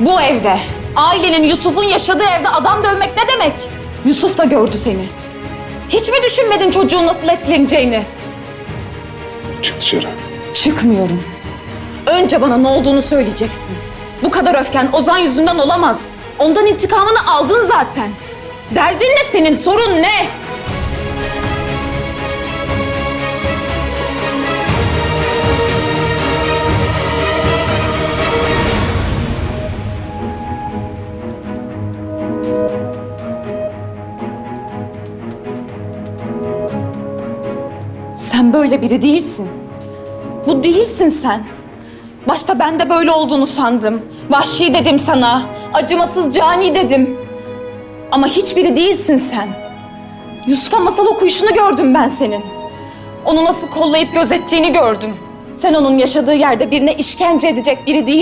Bu evde, ailenin Yusuf'un yaşadığı evde adam dövmek ne demek? Yusuf da gördü seni. Hiç mi düşünmedin çocuğun nasıl etkileneceğini? Çık dışarı. Çıkmıyorum. Önce bana ne olduğunu söyleyeceksin. Bu kadar öfken Ozan yüzünden olamaz. Ondan intikamını aldın zaten. Derdin ne senin? Sorun ne? Sen böyle biri değilsin. Bu değilsin sen. Başta ben de böyle olduğunu sandım. Vahşi dedim sana. Acımasız cani dedim. Ama hiçbiri değilsin sen. Yusuf'a masal okuyuşunu gördüm ben senin. Onu nasıl kollayıp gözettiğini gördüm. Sen onun yaşadığı yerde birine işkence edecek biri değilsin.